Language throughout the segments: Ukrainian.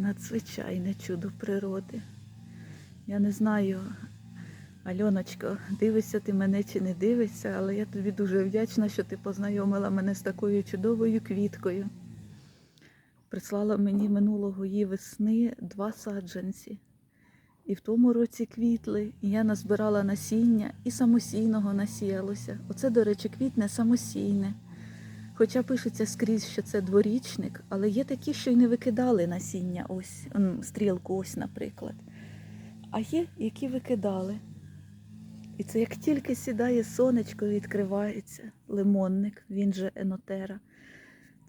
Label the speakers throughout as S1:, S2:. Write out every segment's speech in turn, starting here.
S1: надзвичайне чудо природи. Я не знаю, Альоночко, дивишся ти мене чи не дивишся, але я тобі дуже вдячна, що ти познайомила мене з такою чудовою квіткою. Прислала мені минулого її весни два саджанці. І в тому році квітли, і я назбирала насіння і самосійного насіялося. Оце, до речі, квітне самосійне. Хоча пишеться скрізь, що це дворічник, але є такі, що й не викидали насіння, ось стрілку, ось, наприклад. А є, які викидали. І це як тільки сідає сонечко, і відкривається лимонник, він же енотера.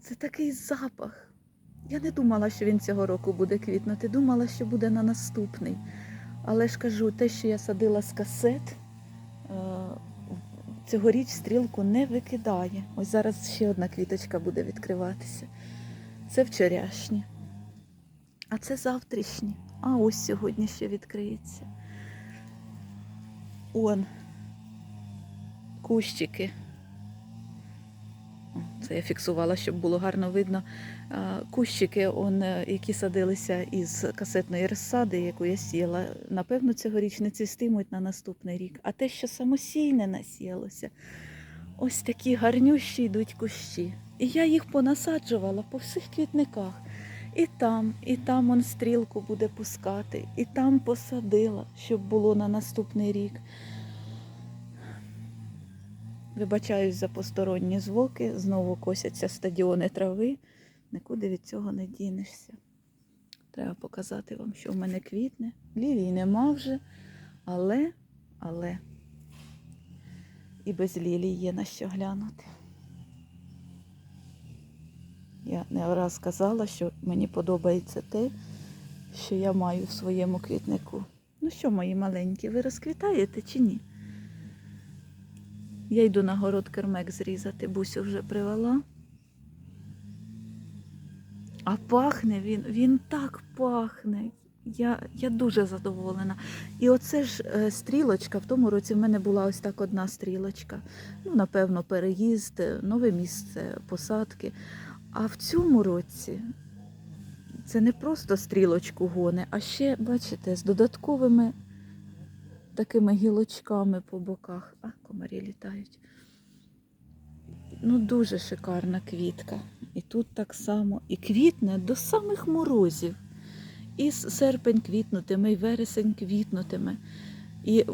S1: Це такий запах. Я не думала, що він цього року буде квітнути, думала, що буде на наступний. Але ж кажу, те, що я садила з касет, е, цьогоріч стрілку не викидає. Ось зараз ще одна квіточка буде відкриватися. Це вчорашнє. А це завтрашнє. А ось сьогодні ще відкриється. Он. Кущики. Це я фіксувала, щоб було гарно видно. Кущики, он, е, які садилися із касетної розсади, яку я сіяла, напевно, цьогоріч не цвістимуть на наступний рік. А те, що самосійне насіялося, ось такі гарнющі йдуть кущі. І я їх понасаджувала по всіх квітниках. І там, і там он стрілку буде пускати, і там посадила, щоб було на наступний рік. Вибачаюсь за посторонні звуки, знову косяться стадіони трави. Нікуди від цього не дінешся. Треба показати вам, що в мене квітне. Лілій нема вже, але, але і без лілій є на що глянути. Я не раз казала, що мені подобається те, що я маю в своєму квітнику. Ну що, мої маленькі, ви розквітаєте чи ні? Я йду на город кермек зрізати, бусю вже привела. А пахне він, він так пахне. Я, я дуже задоволена. І оце ж е, стрілочка, в тому році в мене була ось так одна стрілочка. Ну, напевно, переїзд, е, нове місце посадки. А в цьому році це не просто стрілочку гоне, а ще, бачите, з додатковими такими гілочками по боках. Комарі літають. Ну, дуже шикарна квітка. І тут так само. І квітне до самих морозів. І серпень квітнутиме, і вересень квітнутиме. І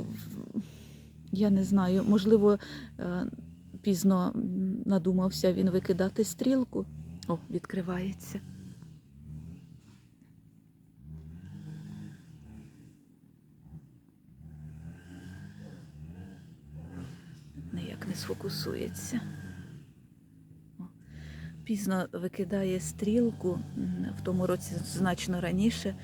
S1: я не знаю, можливо, е, пізно надумався він викидати стрілку. О, відкривається. Ніяк не сфокусується. Пізно викидає стрілку, в тому році значно раніше.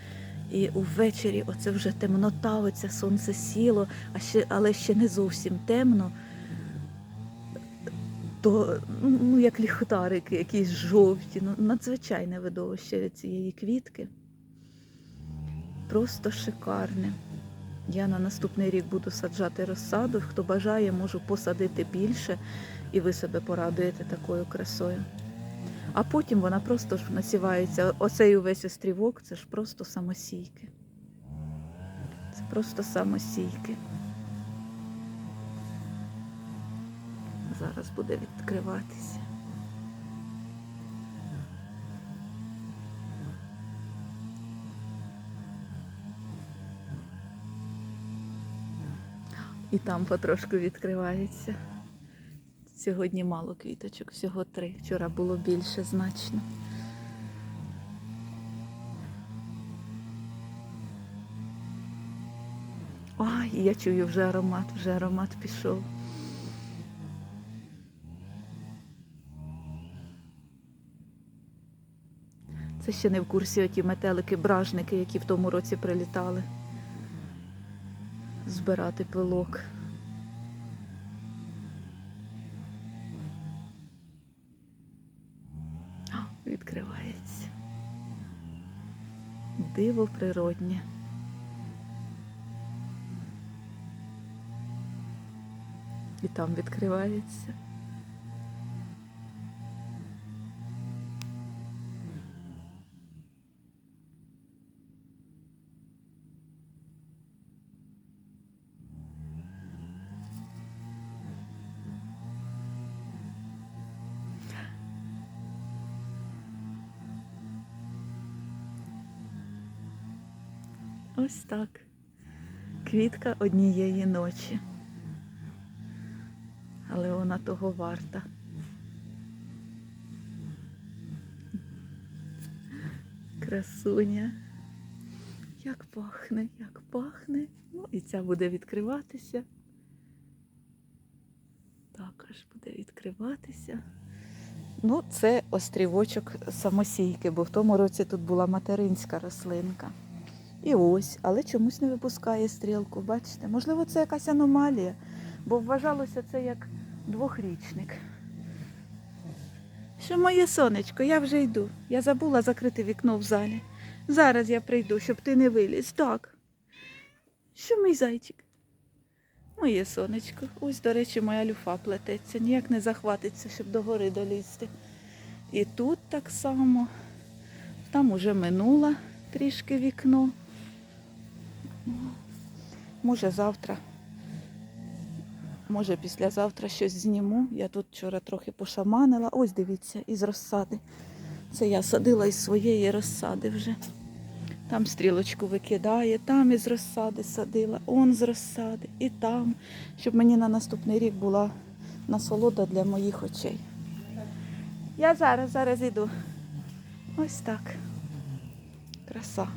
S1: І увечері оце вже темнота, оце сонце сіло, а ще, але ще не зовсім темно. То, ну, як ліхтарики, якісь жовті, ну, надзвичайне видовище цієї квітки. Просто шикарне. Я на наступний рік буду саджати розсаду. Хто бажає, можу посадити більше, і ви себе порадуєте такою красою. А потім вона просто ж насівається. Оцей увесь острівок це ж просто самосійки. Це просто самосійки. Зараз буде відкриватися. І там потрошку відкривається. Сьогодні мало квіточок, всього три. Вчора було більше значно. Ой, я чую вже аромат, вже аромат пішов. Це ще не в курсі оті метелики, бражники, які в тому році прилітали. Збирати пилок. Відкривається. Диво природнє. І там відкривається. Ось так. Квітка однієї ночі. Але вона того варта. Красуня. Як пахне, як пахне. Ну і ця буде відкриватися. Також буде відкриватися. Ну, це острівочок самосійки, бо в тому році тут була материнська рослинка. І ось, але чомусь не випускає стрілку. Бачите? Можливо, це якась аномалія, бо вважалося це як двохрічник. Що моє сонечко, я вже йду. Я забула закрити вікно в залі. Зараз я прийду, щоб ти не виліз. Так. Що мій зайчик? Моє сонечко. Ось, до речі, моя люфа плететься. Ніяк не захватиться, щоб до гори долізти. І тут так само. Там уже минула трішки вікно. Може завтра. Може, післязавтра щось зніму. Я тут вчора трохи пошаманила. Ось дивіться, із розсади. Це я садила із своєї розсади вже. Там стрілочку викидає, там із розсади садила, он з розсади, і там, щоб мені на наступний рік була насолода для моїх очей. Я зараз, зараз іду. Ось так. Краса.